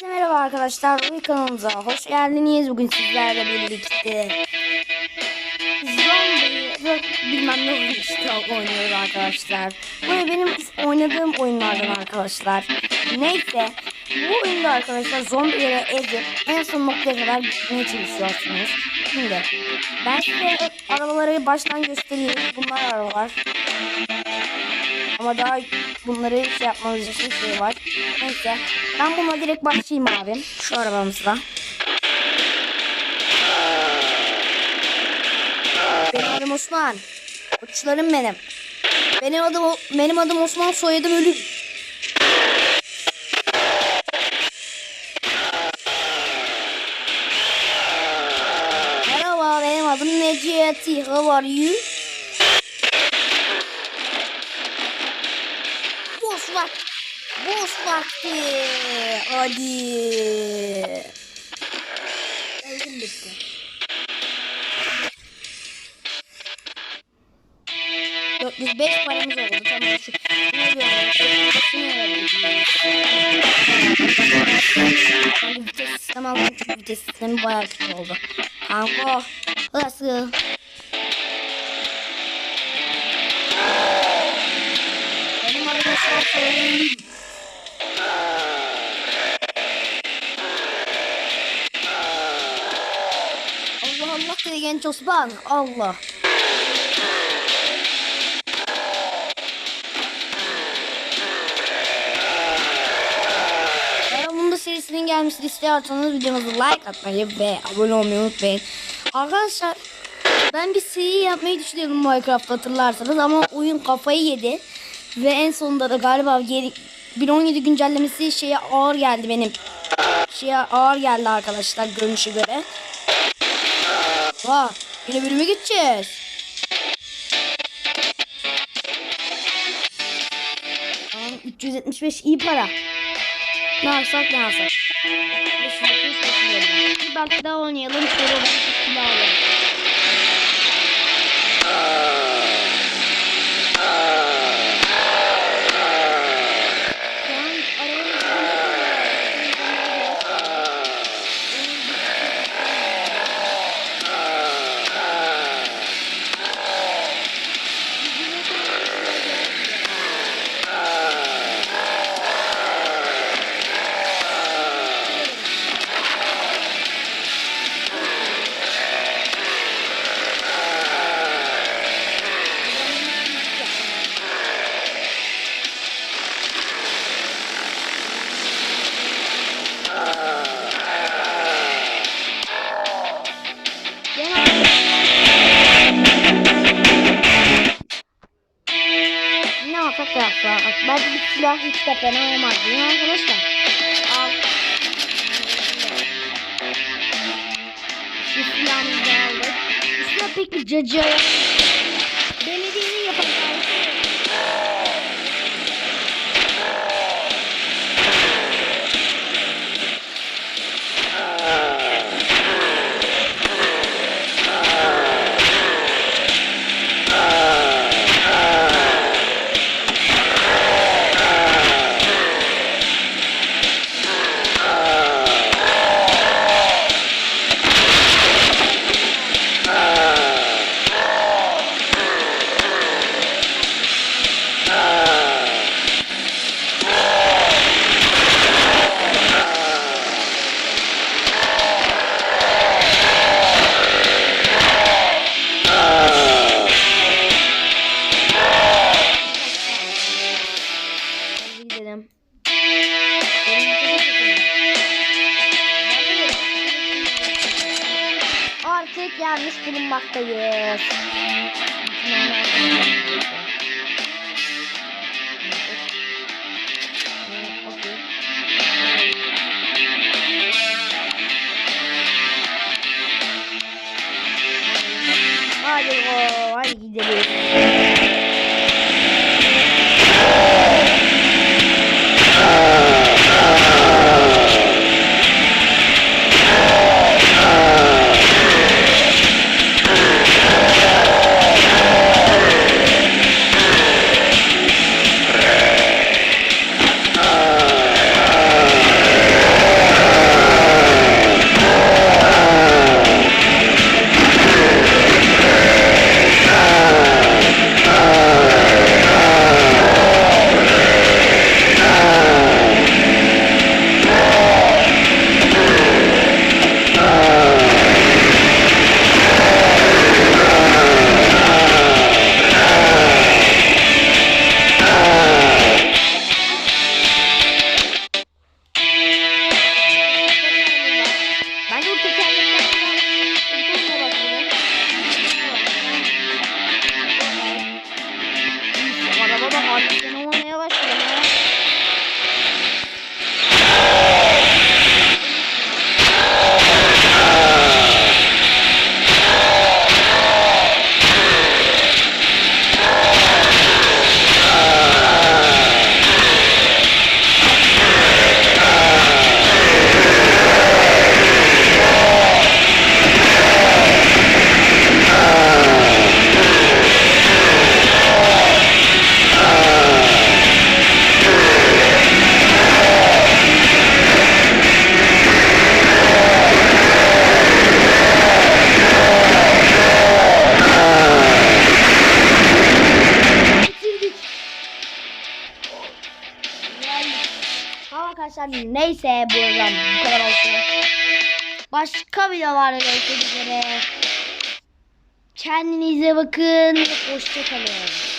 Herkese merhaba arkadaşlar. Bu kanalımıza hoş geldiniz. Bugün sizlerle birlikte zombi bilmem ne işte oynuyoruz arkadaşlar. Bu benim oynadığım oyunlardan arkadaşlar. Neyse bu oyunda arkadaşlar zombileri ezip en son noktaya kadar gitmeye çalışıyorsunuz. Şimdi ben size arabaları baştan göstereyim. Bunlar arabalar. Ama daha bunları şey yapmamız için şey var. Neyse. Ben buna direkt başlayayım abi. Şu arabamızla. Benim adım Osman. Uçlarım benim. Benim adım benim adım Osman soyadım ölüm. Merhaba benim adım Necati. How are you? Vakti. Boş vakti. Hadi. Öldüm bitti. Yüz beş paramız oldu. Tamam şu. Ne diyorum? Vites sistemi aldım çünkü vites sistemi bayağı kötü oldu. Kanka. Nasıl? Soylu. Allah Allah dedi genç Osman. Allah. Serisinin gelmesini istiyorsanız videomuzu like atmayı ve abone olmayı unutmayın. Arkadaşlar ben bir seri yapmayı düşünüyordum Minecraft hatırlarsanız ama oyun kafayı yedi. Ve en sonunda da galiba yeni 1.17 güncellemesi şeye ağır geldi benim. Şeye ağır geldi arkadaşlar görünüşe göre. Vah yine bölüme gideceğiz. Tamam 375 iyi para. Ne yapsak ne yapsak. Belki daha oynayalım. Sonra ben silah alalım. Da yapsak. Belki bir silah hiç de fena olmaz değil mi arkadaşlar? Al. Şu silahımızı aldık. Silah pek bir cacıya gelmiş bulunmaktayız. Hadi hadi gidelim. podcast. Neyse bu yüzden bu kadar olsun. Başka videolarda görüşmek üzere. Kendinize bakın. Hoşçakalın.